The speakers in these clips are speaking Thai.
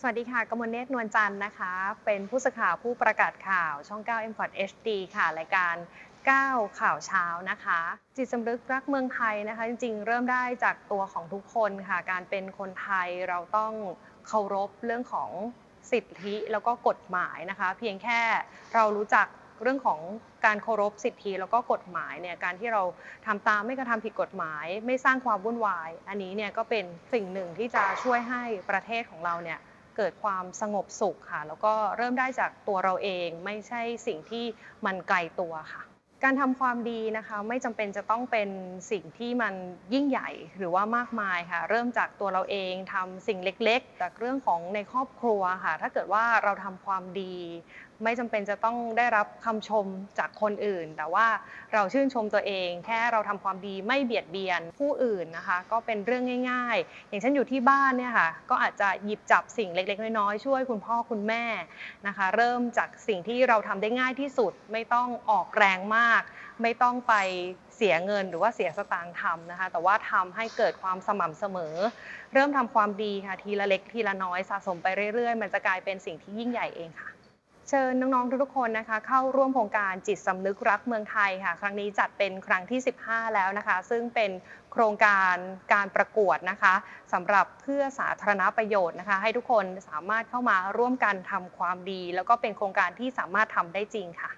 สวัสดีค่ะ กมลเนตรนวลจันทร์นะคะ เป็นผู้สื่อข่าวผู้ประกาศข่าวช่อง 9 m p o r HD ค่ะ รายการ 9 ข่าวเช้านะคะ จิตสำนึกรักเมืองไทยนะคะ จริงๆ เริ่มได้จากตัวของทุกคนค่ะ การเป็นคนไทยเราต้องเคารพเรื่องของสิทธิแล้วก็กฎหมายนะคะ เพียงแค่เรารู้จักเรื่องของการเคารพสิทธิแล้วก็กฎหมายเนี่ยการที่เราทำตามไม่กระทำผิดกฎหมาย ไม่สร้างความวุ่นวาย อันนี้เนี่ยก็เป็นสิ่งหนึ่งที่จะช่วยให้ประเทศของเราเนี่ย เกิดความสงบสุขค่ะ แล้วก็เริ่มได้จากตัวเราเองไม่ใช่สิ่งที่มันไกลตัวค่ะ การทำความดีนะคะไม่จำเป็นจะต้องเป็นสิ่งที่มันยิ่งใหญ่หรือว่ามากมายค่ะ เริ่มจากตัวเราเองทำสิ่งเล็กๆ จากเรื่องของในครอบครัวค่ะ ถ้าเกิดว่าเราทำความดี ไม่จำเป็นจะต้องได้รับคำชมจากคนอื่น แต่ว่าเราชื่นชมตัวเอง แค่เราทำความดีไม่เบียดเบียนผู้อื่นนะคะ ก็เป็นเรื่องง่าย ๆ อย่างเช่นอยู่ที่บ้านเนี่ยค่ะ ก็อาจจะหยิบจับสิ่งเล็กๆ น้อยๆช่วยคุณพ่อคุณแม่นะคะ เริ่มจากสิ่งที่เราทำได้ง่ายที่สุดไม่ต้องออกแรงมากไม่ต้องไปเสียเงินหรือว่าเสียสตางค์ทำนะคะ แต่ว่าทำให้เกิดความสม่ำเสมอ เริ่มทำความดีค่ะทีละเล็กทีละน้อยสะสมไปเรื่อยๆ มันจะกลายเป็นสิ่งที่ยิ่งใหญ่เองค่ะ เชิญน้องๆทุกๆคนนะคะ เข้าร่วมโครงการจิตสำนึกรักเมืองไทยค่ะ ครั้งนี้จัดเป็นครั้งที่ 15 แล้วนะคะ ซึ่งเป็นโครงการการประกวดนะคะสำหรับเพื่อสาธารณประโยชน์นะคะ ให้ทุกคนสามารถเข้ามาร่วมกันทำความดี แล้วก็เป็นโครงการที่สามารถทำได้จริงค่ะ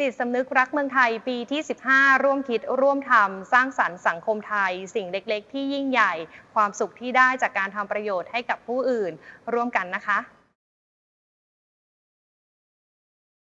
จิตสำนึกรักเมืองไทยปีที่ 15 ร่วมคิดร่วมทำสร้างสรรค์สังคมไทย สิ่งเล็ก ๆ ที่ยิ่งใหญ่ ความสุขที่ได้จากการทำประโยชน์ให้กับผู้อื่น ร่วมกันนะคะ